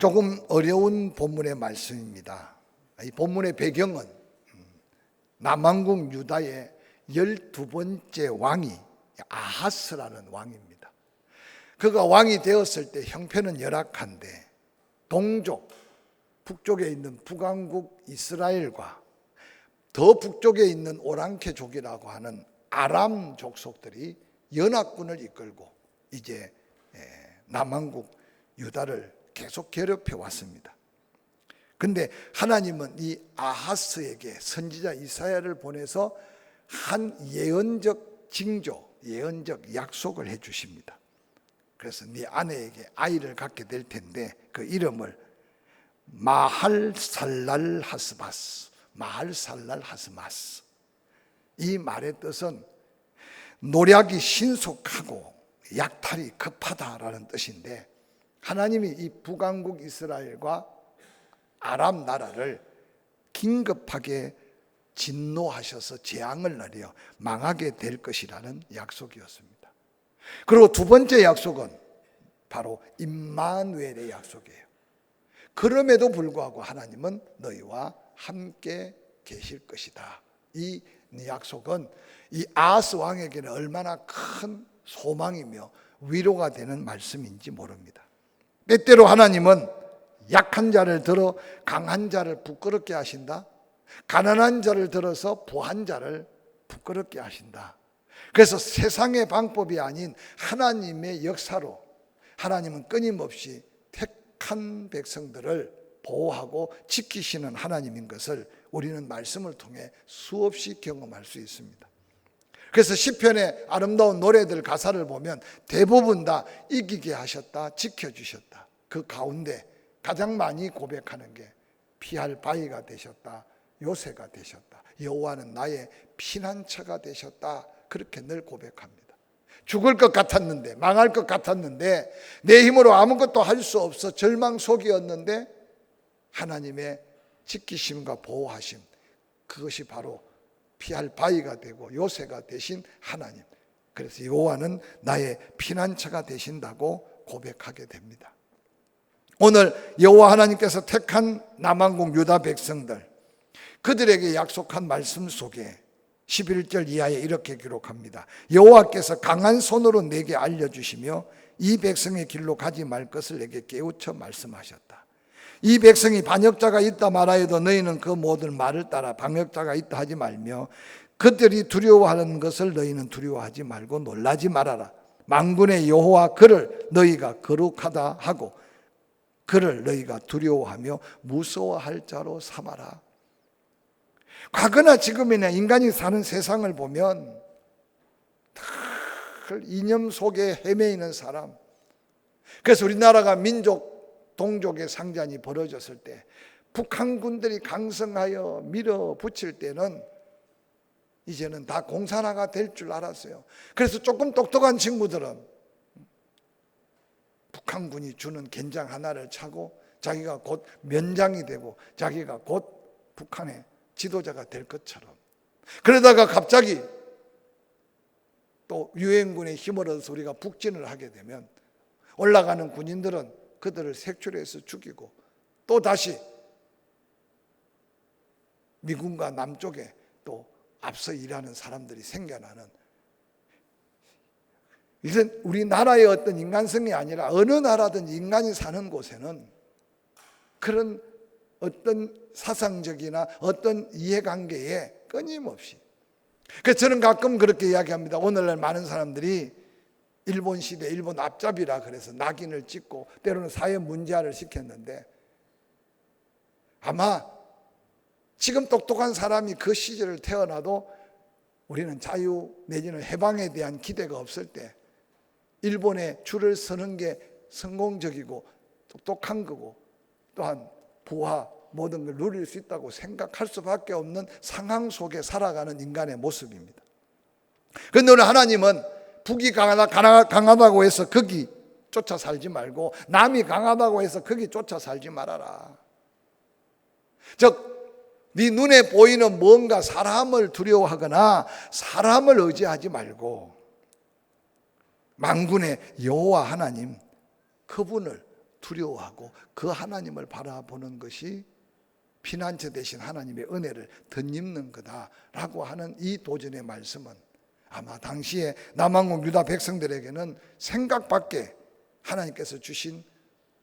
조금 어려운 본문의 말씀입니다. 이 본문의 배경은 남왕국 유다의 열두 번째 왕이 아하스라는 왕입니다. 그가 왕이 되었을 때 형편은 열악한데 동족 북쪽에 있는 북왕국 이스라엘과 더 북쪽에 있는 오랑캐족이라고 하는 아람 족속들이 연합군을 이끌고 이제 남왕국 유다를 계속 괴롭혀 왔습니다. 근데 하나님은 이 아하스에게 선지자 이사야를 보내서 한 예언적 징조, 예언적 약속을 해 주십니다. 그래서 네 아내에게 아이를 갖게 될 텐데 그 이름을 마할살랄 하스바스, 마할살랄 하스마스. 이 말의 뜻은 노략이 신속하고 약탈이 급하다라는 뜻인데 하나님이 이 북왕국 이스라엘과 아람 나라를 긴급하게 진노하셔서 재앙을 내려 망하게 될 것이라는 약속이었습니다. 그리고 두 번째 약속은 바로 임마누엘의 약속이에요. 그럼에도 불구하고 하나님은 너희와 함께 계실 것이다. 이 약속은 이 아스 왕에게는 얼마나 큰 소망이며 위로가 되는 말씀인지 모릅니다. 때때로 하나님은 약한 자를 들어 강한 자를 부끄럽게 하신다. 가난한 자를 들어서 부한 자를 부끄럽게 하신다. 그래서 세상의 방법이 아닌 하나님의 역사로 하나님은 끊임없이 택한 백성들을 보호하고 지키시는 하나님인 것을 우리는 말씀을 통해 수없이 경험할 수 있습니다. 그래서 시편의 아름다운 노래들 가사를 보면 대부분 다 이기게 하셨다, 지켜주셨다. 그 가운데 가장 많이 고백하는 게 피할 바위가 되셨다, 요새가 되셨다. 여호와는 나의 피난처가 되셨다. 그렇게 늘 고백합니다. 죽을 것 같았는데, 망할 것 같았는데, 내 힘으로 아무것도 할 수 없어 절망 속이었는데, 하나님의 지키심과 보호하심, 그것이 바로 피할 바위가 되고 요새가 되신 하나님. 그래서 여호와는 나의 피난처가 되신다고 고백하게 됩니다. 오늘 여호와 하나님께서 택한 남왕국 유다 백성들 그들에게 약속한 말씀 속에 11절 이하에 이렇게 기록합니다. 여호와께서 강한 손으로 내게 알려 주시며 이 백성의 길로 가지 말 것을 내게 깨우쳐 말씀하셨다. 이 백성이 반역자가 있다 말하여도 너희는 그 모든 말을 따라 반역자가 있다 하지 말며 그들이 두려워하는 것을 너희는 두려워하지 말고 놀라지 말아라. 망군의 여호와 그를 너희가 거룩하다 하고 그를 너희가 두려워하며 무서워할 자로 삼아라. 과거나 지금이나 인간이 사는 세상을 보면 늘 이념 속에 헤매이는 사람. 그래서 우리나라가 민족 동족의 상잔이 벌어졌을 때 북한 군들이 강성하여 밀어붙일 때는 이제는 다 공산화가 될 줄 알았어요. 그래서 조금 똑똑한 친구들은 북한군이 주는 겐장 하나를 차고 자기가 곧 면장이 되고 자기가 곧 북한의 지도자가 될 것처럼 그러다가 갑자기 또 유엔군의 힘을 얻어서 우리가 북진을 하게 되면 올라가는 군인들은 그들을 색출해서 죽이고 또 다시 미군과 남쪽에 또 앞서 일하는 사람들이 생겨나는 이건 우리나라의 어떤 인간성이 아니라 어느 나라든 인간이 사는 곳에는 그런 어떤 사상적이나 어떤 이해관계에 끊임없이 그래서 저는 가끔 그렇게 이야기합니다. 오늘날 많은 사람들이 일본 시대 일본 앞잡이라 그래서 낙인을 찍고 때로는 사회 문제화를 시켰는데 아마 지금 똑똑한 사람이 그 시절을 태어나도 우리는 자유 내지는 해방에 대한 기대가 없을 때 일본에 줄을 서는 게 성공적이고 똑똑한 거고 또한 부와 모든 걸 누릴 수 있다고 생각할 수밖에 없는 상황 속에 살아가는 인간의 모습입니다. 그런데 오늘 하나님은 북이 강하다, 강하다고 해서 거기 쫓아 살지 말고 남이 강하다고 해서 거기 쫓아 살지 말아라. 즉, 네 눈에 보이는 뭔가 사람을 두려워하거나 사람을 의지하지 말고 망군의 여호와 하나님 그분을 두려워하고 그 하나님을 바라보는 것이 피난처 대신 하나님의 은혜를 덧입는 거다라고 하는 이 도전의 말씀은 아마 당시에 남왕국 유다 백성들에게는 생각밖에 하나님께서 주신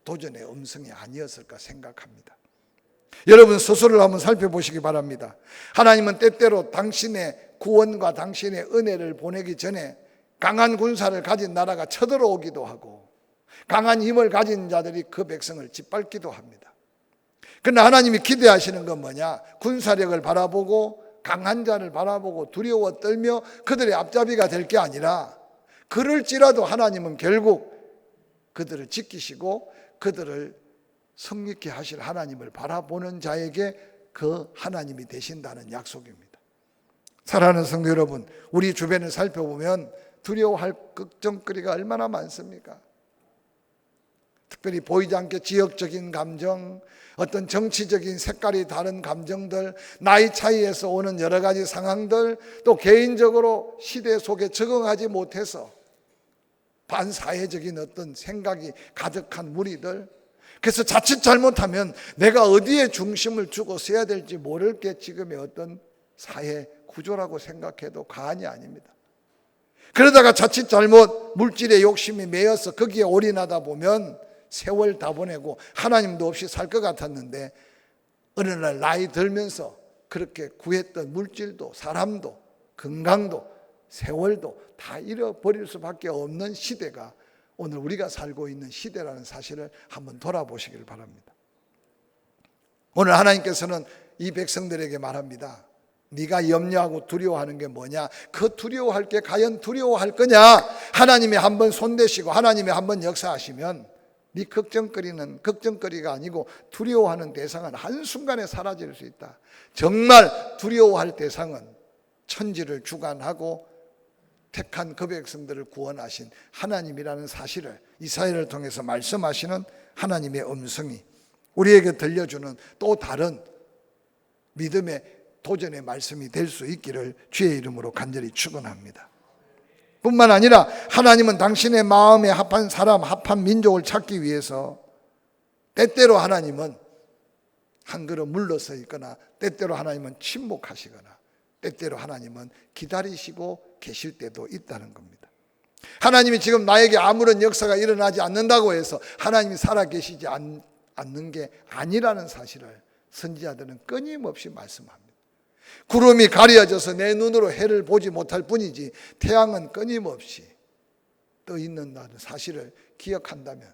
도전의 음성이 아니었을까 생각합니다. 여러분 스스로를 한번 살펴보시기 바랍니다. 하나님은 때때로 당신의 구원과 당신의 은혜를 보내기 전에 강한 군사를 가진 나라가 쳐들어오기도 하고 강한 힘을 가진 자들이 그 백성을 짓밟기도 합니다. 그러나 하나님이 기대하시는 건 뭐냐? 군사력을 바라보고 강한 자를 바라보고 두려워 떨며 그들의 앞잡이가 될 게 아니라 그럴지라도 하나님은 결국 그들을 지키시고 그들을 성립케 하실 하나님을 바라보는 자에게 그 하나님이 되신다는 약속입니다. 사랑하는 성도 여러분, 우리 주변을 살펴보면 두려워할 걱정거리가 얼마나 많습니까? 특별히 보이지 않게 지역적인 감정, 어떤 정치적인 색깔이 다른 감정들, 나이 차이에서 오는 여러 가지 상황들, 또 개인적으로 시대 속에 적응하지 못해서 반사회적인 어떤 생각이 가득한 무리들, 그래서 자칫 잘못하면 내가 어디에 중심을 주고 서야 될지 모를 게 지금의 어떤 사회 구조라고 생각해도 과언이 아닙니다. 그러다가 자칫 잘못 물질의 욕심이 매여서 거기에 올인하다 보면 세월 다 보내고 하나님도 없이 살 것 같았는데 어느 날 나이 들면서 그렇게 구했던 물질도 사람도 건강도 세월도 다 잃어버릴 수밖에 없는 시대가 오늘 우리가 살고 있는 시대라는 사실을 한번 돌아보시길 바랍니다. 오늘 하나님께서는 이 백성들에게 말합니다. 네가 염려하고 두려워하는 게 뭐냐? 그 두려워할 게 과연 두려워할 거냐? 하나님이 한번 손대시고 하나님이 한번 역사하시면 네 걱정거리는 걱정거리가 아니고 두려워하는 대상은 한순간에 사라질 수 있다. 정말 두려워할 대상은 천지를 주관하고 택한 그 백성들을 구원하신 하나님이라는 사실을 이사야를 통해서 말씀하시는 하나님의 음성이 우리에게 들려주는 또 다른 믿음의 도전의 말씀이 될 수 있기를 주의 이름으로 간절히 축원합니다. 뿐만 아니라 하나님은 당신의 마음에 합한 사람, 합한 민족을 찾기 위해서 때때로 하나님은 한 그릇 물러서 있거나 때때로 하나님은 침묵하시거나 때때로 하나님은 기다리시고 계실 때도 있다는 겁니다. 하나님이 지금 나에게 아무런 역사가 일어나지 않는다고 해서 하나님이 살아계시지 않, 않는 게 아니라는 사실을 선지자들은 끊임없이 말씀합니다. 구름이 가려져서 내 눈으로 해를 보지 못할 뿐이지 태양은 끊임없이 떠 있는다는 사실을 기억한다면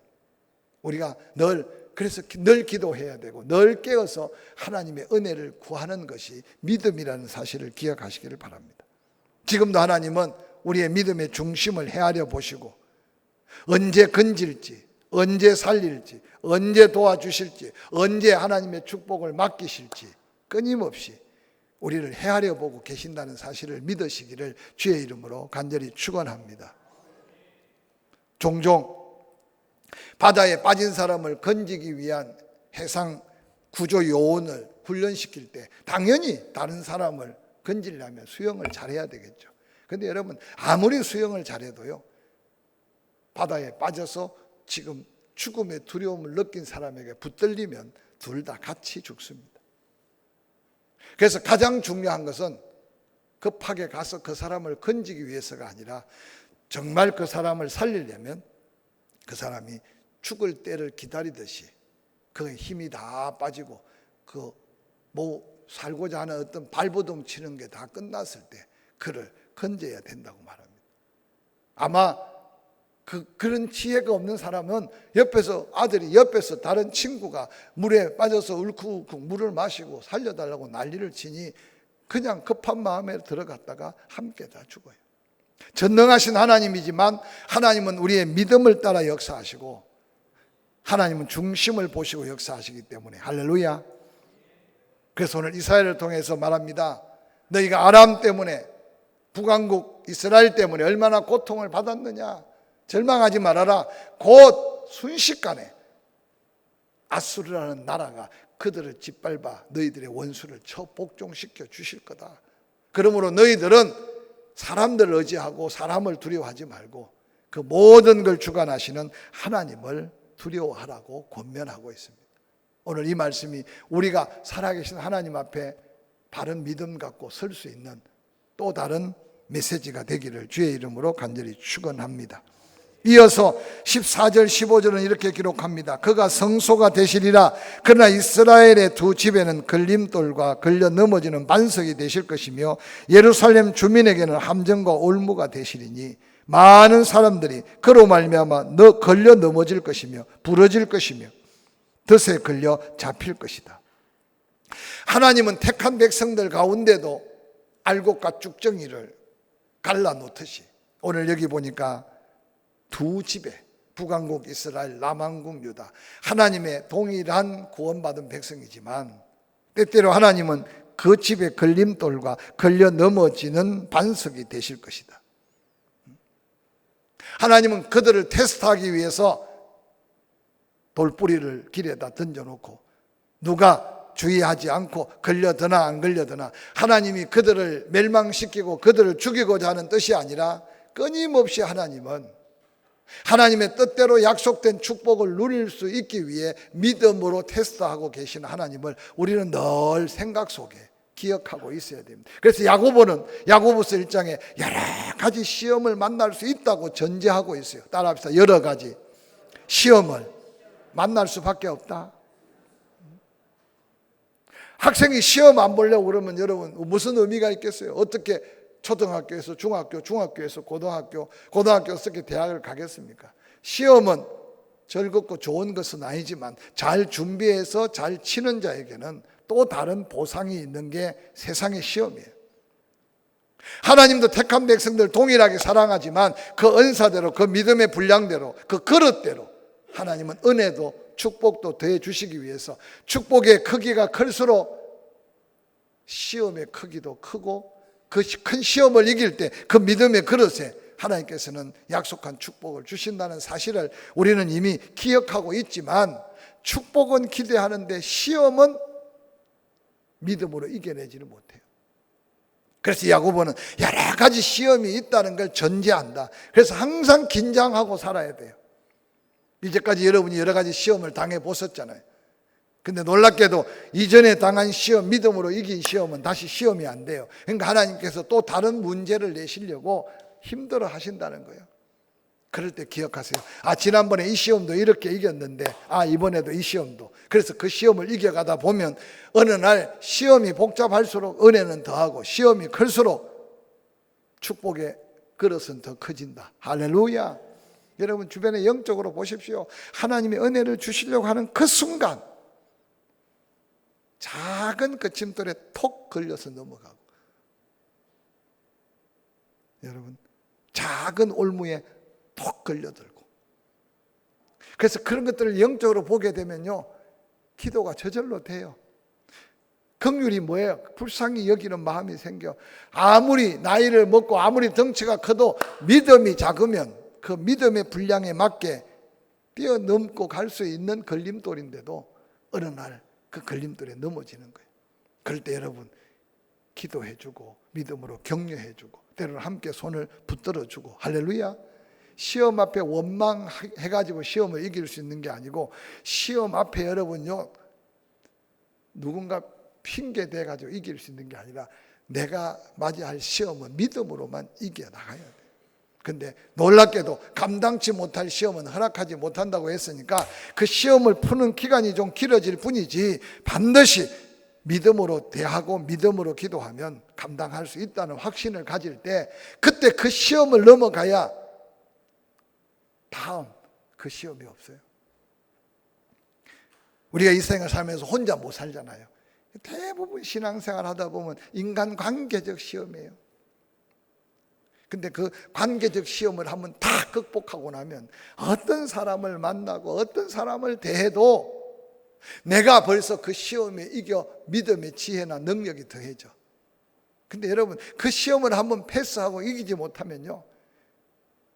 우리가 늘 그래서 늘 기도해야 되고 늘 깨어서 하나님의 은혜를 구하는 것이 믿음이라는 사실을 기억하시기를 바랍니다. 지금도 하나님은 우리의 믿음의 중심을 헤아려 보시고 언제 건질지, 언제 살릴지, 언제 도와주실지, 언제 하나님의 축복을 맡기실지 끊임없이 우리를 헤아려 보고 계신다는 사실을 믿으시기를 주의 이름으로 간절히 축원합니다. 종종 바다에 빠진 사람을 건지기 위한 해상 구조 요원을 훈련시킬 때 당연히 다른 사람을 건지려면 수영을 잘해야 되겠죠. 근데 여러분 아무리 수영을 잘해도요. 바다에 빠져서 지금 죽음의 두려움을 느낀 사람에게 붙들리면 둘 다 같이 죽습니다. 그래서 가장 중요한 것은 급하게 가서 그 사람을 건지기 위해서가 아니라 정말 그 사람을 살리려면 그 사람이 죽을 때를 기다리듯이 그 힘이 다 빠지고 그 뭐 살고자 하는 어떤 발버둥 치는 게 다 끝났을 때 그를 건져야 된다고 말합니다. 아마 그, 그런 지혜가 없는 사람은 옆에서 아들이 옆에서 다른 친구가 물에 빠져서 울컥울컥 물을 마시고 살려달라고 난리를 치니 그냥 급한 마음에 들어갔다가 함께 다 죽어요. 전능하신 하나님이지만 하나님은 우리의 믿음을 따라 역사하시고 하나님은 중심을 보시고 역사하시기 때문에 할렐루야. 그래서 오늘 이스라엘을 통해서 말합니다. 너희가 아람 때문에 북왕국 이스라엘 때문에 얼마나 고통을 받았느냐. 절망하지 말아라. 곧 순식간에 아수르라는 나라가 그들을 짓밟아 너희들의 원수를 쳐 복종시켜 주실 거다. 그러므로 너희들은 사람들을 의지하고 사람을 두려워하지 말고 그 모든 걸 주관하시는 하나님을 두려워하라고 권면하고 있습니다. 오늘 이 말씀이 우리가 살아계신 하나님 앞에 바른 믿음 갖고 설 수 있는 또 다른 메시지가 되기를 주의 이름으로 간절히 축원합니다. 이어서 14절 15절은 이렇게 기록합니다. 그가 성소가 되시리라. 그러나 이스라엘의 두 집에는 걸림돌과 걸려 넘어지는 반석이 되실 것이며 예루살렘 주민에게는 함정과 올무가 되시리니 많은 사람들이 그로 말미암아 너 걸려 넘어질 것이며 부러질 것이며 덫에 걸려 잡힐 것이다. 하나님은 택한 백성들 가운데도 알곡과 쭉정이를 갈라 놓듯이 오늘 여기 보니까 두 집에 북왕국 이스라엘 남왕국 유다 하나님의 동일한 구원받은 백성이지만 때때로 하나님은 그 집의 걸림돌과 걸려 넘어지는 반석이 되실 것이다. 하나님은 그들을 테스트하기 위해서 돌뿌리를 길에다 던져놓고 누가 주의하지 않고 걸려드나 안 걸려드나 하나님이 그들을 멸망시키고 그들을 죽이고자 하는 뜻이 아니라 끊임없이 하나님은 하나님의 뜻대로 약속된 축복을 누릴 수 있기 위해 믿음으로 테스트하고 계신 하나님을 우리는 늘 생각 속에 기억하고 있어야 됩니다. 그래서 야고보는 야고보서 1장에 여러 가지 시험을 만날 수 있다고 전제하고 있어요. 따라합시다. 여러 가지 시험을 만날 수밖에 없다. 학생이 시험 안 보려고 그러면 여러분 무슨 의미가 있겠어요? 어떻게 초등학교에서 중학교, 중학교에서 고등학교, 고등학교에서 어떻게 대학을 가겠습니까? 시험은 즐겁고 좋은 것은 아니지만 잘 준비해서 잘 치는 자에게는 또 다른 보상이 있는 게 세상의 시험이에요. 하나님도 택한 백성들 동일하게 사랑하지만 그 은사대로 그 믿음의 분량대로 그 그릇대로 하나님은 은혜도 축복도 더해 주시기 위해서 축복의 크기가 클수록 시험의 크기도 크고 그 큰 시험을 이길 때 그 믿음의 그릇에 하나님께서는 약속한 축복을 주신다는 사실을 우리는 이미 기억하고 있지만 축복은 기대하는데 시험은 믿음으로 이겨내지는 못해요. 그래서 야고보는 여러 가지 시험이 있다는 걸 전제한다. 그래서 항상 긴장하고 살아야 돼요. 이제까지 여러분이 여러 가지 시험을 당해 보셨잖아요. 근데 놀랍게도 이전에 당한 시험, 믿음으로 이긴 시험은 다시 시험이 안 돼요. 그러니까 하나님께서 또 다른 문제를 내시려고 힘들어 하신다는 거예요. 그럴 때 기억하세요. 아, 지난번에 이 시험도 이렇게 이겼는데, 아, 이번에도 이 시험도. 그래서 그 시험을 이겨가다 보면 어느 날 시험이 복잡할수록 은혜는 더하고 시험이 클수록 축복의 그릇은 더 커진다. 할렐루야. 여러분 주변에 영적으로 보십시오. 하나님의 은혜를 주시려고 하는 그 순간 작은 거침돌에 톡 걸려서 넘어가고. 여러분 작은 올무에 톡 걸려들고. 그래서 그런 것들을 영적으로 보게 되면요 기도가 저절로 돼요. 긍휼이 뭐예요? 불쌍히 여기는 마음이 생겨. 아무리 나이를 먹고 아무리 덩치가 커도 믿음이 작으면 그 믿음의 분량에 맞게 뛰어넘고 갈 수 있는 걸림돌인데도 어느 날 그 걸림돌에 넘어지는 거예요. 그럴 때 여러분 기도해 주고 믿음으로 격려해 주고 때로는 함께 손을 붙들어 주고 할렐루야. 시험 앞에 원망해 가지고 시험을 이길 수 있는 게 아니고 시험 앞에 여러분요 누군가 핑계 대 가지고 이길 수 있는 게 아니라 내가 맞이할 시험은 믿음으로만 이겨 나가야 돼. 근데 놀랍게도 감당치 못할 시험은 허락하지 못한다고 했으니까 그 시험을 푸는 기간이 좀 길어질 뿐이지 반드시 믿음으로 대하고 믿음으로 기도하면 감당할 수 있다는 확신을 가질 때 그때 그 시험을 넘어가야 다음 그 시험이 없어요. 우리가 이 생을 살면서 혼자 못 살잖아요. 대부분 신앙생활 하다 보면 인간 관계적 시험이에요. 근데 그 관계적 시험을 한번 다 극복하고 나면 어떤 사람을 만나고 어떤 사람을 대해도 내가 벌써 그 시험에 이겨 믿음의 지혜나 능력이 더해져. 근데 여러분 그 시험을 한번 패스하고 이기지 못하면요.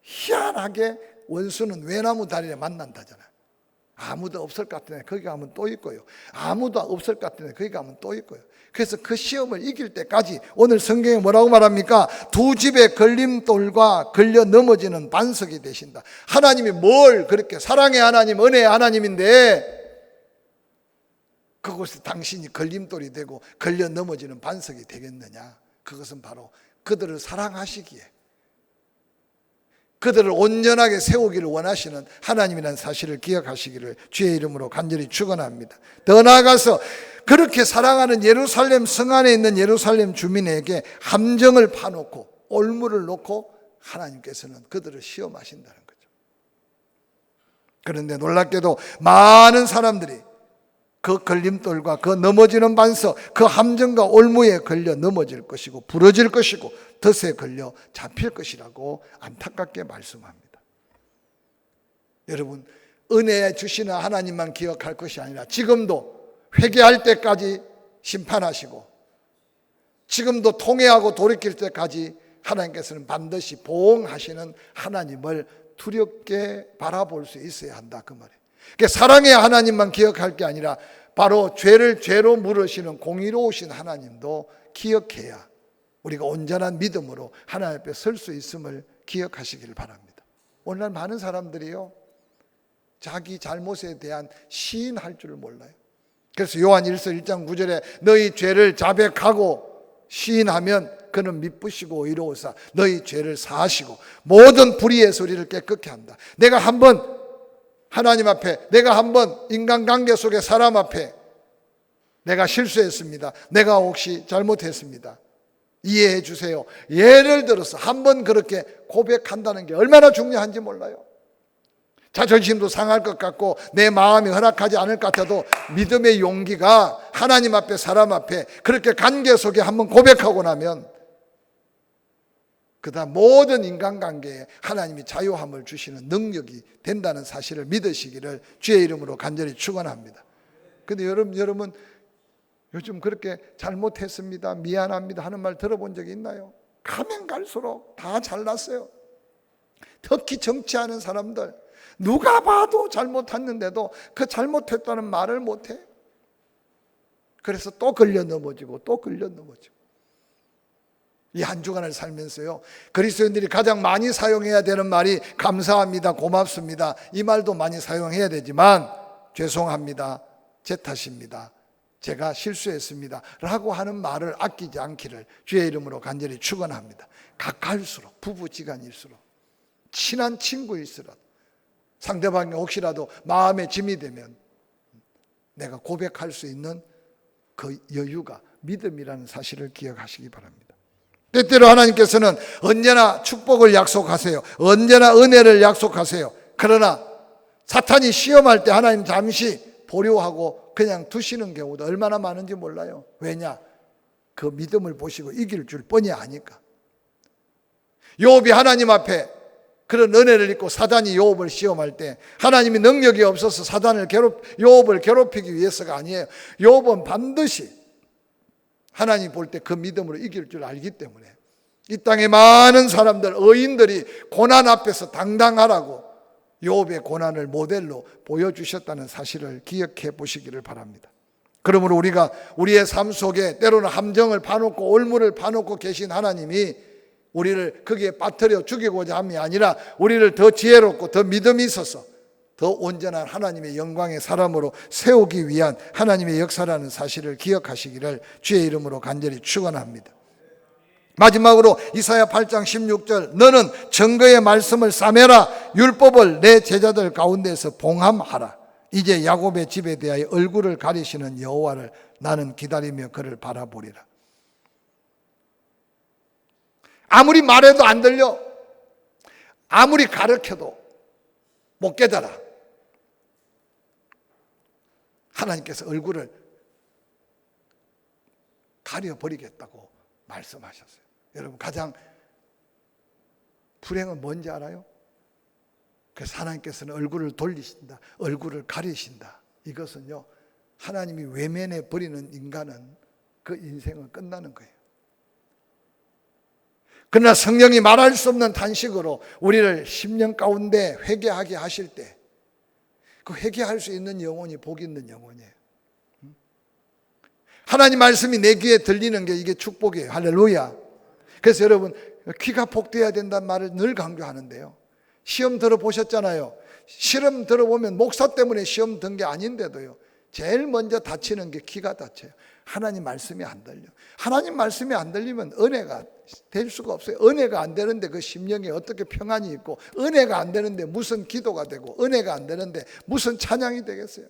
희한하게 원수는 외나무 다리에 만난다잖아요. 아무도 없을 것 같은데 거기 가면 또 있고요. 아무도 없을 것 같은데 거기 가면 또 있고요. 그래서 그 시험을 이길 때까지 오늘 성경에 뭐라고 말합니까? 두 집의 걸림돌과 걸려 넘어지는 반석이 되신다. 하나님이 뭘 그렇게 사랑의 하나님, 은혜의 하나님인데 그곳에 당신이 걸림돌이 되고 걸려 넘어지는 반석이 되겠느냐? 그것은 바로 그들을 사랑하시기에 그들을 온전하게 세우기를 원하시는 하나님이라는 사실을 기억하시기를 주의 이름으로 간절히 축원합니다. 더 나아가서 그렇게 사랑하는 예루살렘 성 안에 있는 예루살렘 주민에게 함정을 파놓고 올무를 놓고 하나님께서는 그들을 시험하신다는 거죠. 그런데 놀랍게도 많은 사람들이 그 걸림돌과 그 넘어지는 반석, 그 함정과 올무에 걸려 넘어질 것이고 부러질 것이고 덫에 걸려 잡힐 것이라고 안타깝게 말씀합니다. 여러분, 은혜 주시는 하나님만 기억할 것이 아니라 지금도 회개할 때까지 심판하시고 지금도 통회하고 돌이킬 때까지 하나님께서는 반드시 보응하시는 하나님을 두렵게 바라볼 수 있어야 한다 그 말이에요. 그러니까 사랑의 하나님만 기억할 게 아니라 바로 죄를 죄로 물으시는 공의로우신 하나님도 기억해야 우리가 온전한 믿음으로 하나님 앞에 설 수 있음을 기억하시기를 바랍니다. 오늘날 많은 사람들이요. 자기 잘못에 대한 시인할 줄을 몰라요. 그래서 요한 1서 1장 9절에 너희 죄를 자백하고 시인하면 그는 미쁘시고 의로우사 너희 죄를 사하시고 모든 불의의 소리를 깨끗게 한다. 내가 한번 하나님 앞에 내가 한번 인간관계 속에 사람 앞에 내가 실수했습니다. 내가 혹시 잘못했습니다. 이해해 주세요. 예를 들어서 한 번 그렇게 고백한다는 게 얼마나 중요한지 몰라요. 자존심도 상할 것 같고 내 마음이 허락하지 않을 것 같아도 믿음의 용기가 하나님 앞에 사람 앞에 그렇게 관계 속에 한번 고백하고 나면 그다음 모든 인간관계에 하나님이 자유함을 주시는 능력이 된다는 사실을 믿으시기를 주의 이름으로 간절히 축원합니다. 근데 여러분 여러분 요즘 그렇게 잘못했습니다. 미안합니다 하는 말 들어본 적이 있나요? 가면 갈수록 다 잘났어요. 특히 정치하는 사람들 누가 봐도 잘못했는데도 그 잘못했다는 말을 못해. 그래서 또 걸려 넘어지고 또 걸려 넘어지고. 이 한 주간을 살면서요. 그리스도인들이 가장 많이 사용해야 되는 말이 감사합니다, 고맙습니다. 이 말도 많이 사용해야 되지만 죄송합니다, 제 탓입니다. 제가 실수했습니다. 라고 하는 말을 아끼지 않기를 주의 이름으로 간절히 축원합니다. 가까울수록 부부지간일수록 친한 친구일수록 상대방이 혹시라도 마음에 짐이 되면 내가 고백할 수 있는 그 여유가 믿음이라는 사실을 기억하시기 바랍니다. 때때로 하나님께서는 언제나 축복을 약속하세요. 언제나 은혜를 약속하세요. 그러나 사탄이 시험할 때 하나님 잠시 보류하고 그냥 두시는 경우도 얼마나 많은지 몰라요. 왜냐? 그 믿음을 보시고 이길 줄 뻔히 아니까. 요업이 하나님 앞에 그런 은혜를 입고 사단이 요업을 시험할 때 하나님이 능력이 없어서 사단을 괴롭 요업을 괴롭히기 위해서가 아니에요. 요업은 반드시 하나님 볼 때 그 믿음으로 이길 줄 알기 때문에 이 땅에 많은 사람들 의인들이 고난 앞에서 당당하라고 요업의 고난을 모델로 보여주셨다는 사실을 기억해 보시기를 바랍니다. 그러므로 우리가 우리의 삶 속에 때로는 함정을 파놓고 올무를 파놓고 계신 하나님이 우리를 거기에 빠뜨려 죽이고자 함이 아니라 우리를 더 지혜롭고 더 믿음이 있어서 더 온전한 하나님의 영광의 사람으로 세우기 위한 하나님의 역사라는 사실을 기억하시기를 주의 이름으로 간절히 축원합니다. 마지막으로 이사야 8장 16절 너는 증거의 말씀을 싸매라. 율법을 내 제자들 가운데서 봉함하라. 이제 야곱의 집에 대하여 얼굴을 가리시는 여호와를 나는 기다리며 그를 바라보리라. 아무리 말해도 안 들려. 아무리 가르쳐도 못 깨달아 하나님께서 얼굴을 가려버리겠다고 말씀하셨어요 여러분 가장 불행은 뭔지 알아요? 그래서 하나님께서는 얼굴을 돌리신다. 얼굴을 가리신다. 이것은요. 하나님이 외면해 버리는 인간은 그 인생은 끝나는 거예요. 그러나 성령이 말할 수 없는 단식으로 우리를 10년 가운데 회개하게 하실 때 그 회개할 수 있는 영혼이 복 있는 영혼이에요. 음? 하나님 말씀이 내 귀에 들리는 게 이게 축복이에요. 할렐루야. 그래서 여러분 귀가 복되어야 된다는 말을 늘 강조하는데요. 시험 들어보셨잖아요. 시험 들어보면 목사 때문에 시험 든 게 아닌데도요. 제일 먼저 다치는 게 귀가 다쳐요. 하나님 말씀이 안 들려. 하나님 말씀이 안 들리면 은혜가 될 수가 없어요. 은혜가 안 되는데 그 심령에 어떻게 평안이 있고, 은혜가 안 되는데 무슨 기도가 되고, 은혜가 안 되는데 무슨 찬양이 되겠어요.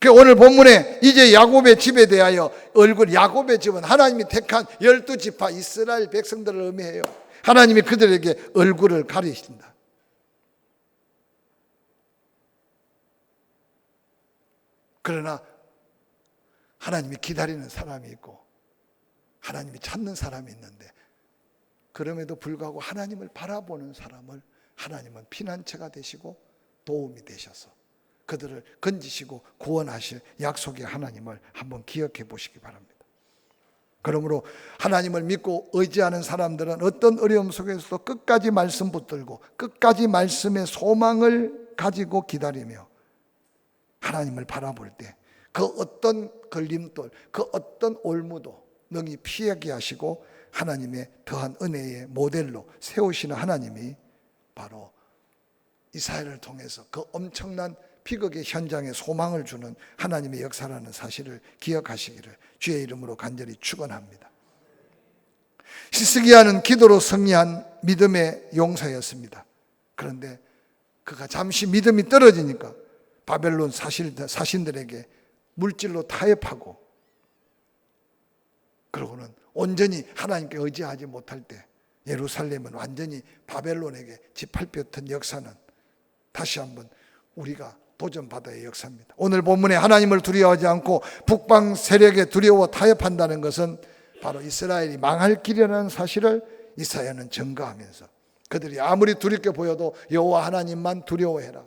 그 오늘 본문에 이제 야곱의 집에 대하여 얼굴 야곱의 집은 하나님이 택한 열두 지파 이스라엘 백성들을 의미해요. 하나님이 그들에게 얼굴을 가리신다. 그러나 하나님이 기다리는 사람이 있고 하나님이 찾는 사람이 있는데 그럼에도 불구하고 하나님을 바라보는 사람을 하나님은 피난처가 되시고 도움이 되셔서 그들을 건지시고 구원하실 약속의 하나님을 한번 기억해 보시기 바랍니다. 그러므로 하나님을 믿고 의지하는 사람들은 어떤 어려움 속에서도 끝까지 말씀 붙들고 끝까지 말씀의 소망을 가지고 기다리며 하나님을 바라볼 때 그 어떤 걸림돌, 그 어떤 올무도 능히 피하게 하시고 하나님의 더한 은혜의 모델로 세우시는 하나님이 바로 이스라엘을 통해서 그 엄청난 비극의 현장에 소망을 주는 하나님의 역사라는 사실을 기억하시기를 주의 이름으로 간절히 축원합니다. 히스기야는 기도로 승리한 믿음의 용사였습니다. 그런데 그가 잠시 믿음이 떨어지니까 바벨론 사신들에게 물질로 타협하고 그러고는 온전히 하나님께 의지하지 못할 때 예루살렘은 완전히 바벨론에게 짓밟혔던 역사는 다시 한번 우리가 도전받아야 역사입니다. 오늘 본문에 하나님을 두려워하지 않고 북방 세력에 두려워 타협한다는 것은 바로 이스라엘이 망할 길이라는 사실을 이사야는 증거하면서 그들이 아무리 두렵게 보여도 여호와 하나님만 두려워해라.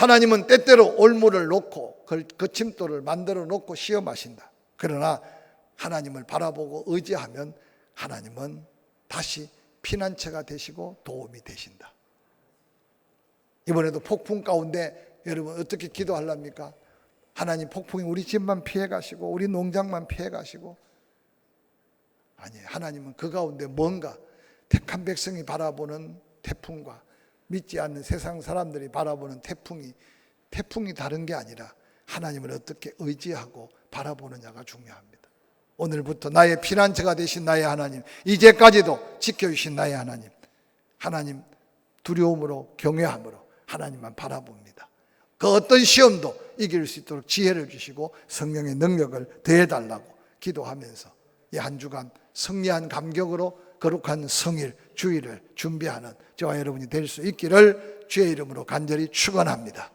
하나님은 때때로 올무를 놓고 거침돌을 만들어 놓고 시험하신다. 그러나 하나님을 바라보고 의지하면 하나님은 다시 피난처가 되시고 도움이 되신다. 이번에도 폭풍 가운데 여러분 어떻게 기도하랍니까? 하나님 폭풍이 우리 집만 피해 가시고 우리 농장만 피해 가시고 아니 하나님은 그 가운데 뭔가 택한 백성이 바라보는 태풍과 믿지 않는 세상 사람들이 바라보는 태풍이 태풍이 다른 게 아니라 하나님을 어떻게 의지하고 바라보느냐가 중요합니다. 오늘부터 나의 피난처가 되신 나의 하나님, 이제까지도 지켜주신 나의 하나님, 하나님 두려움으로 경외함으로 하나님만 바라봅니다. 그 어떤 시험도 이길 수 있도록 지혜를 주시고 성령의 능력을 더해달라고 기도하면서 이 한 주간 승리한 감격으로 거룩한 성일 주일을 준비하는 저와 여러분이 될 수 있기를 주의 이름으로 간절히 축원합니다.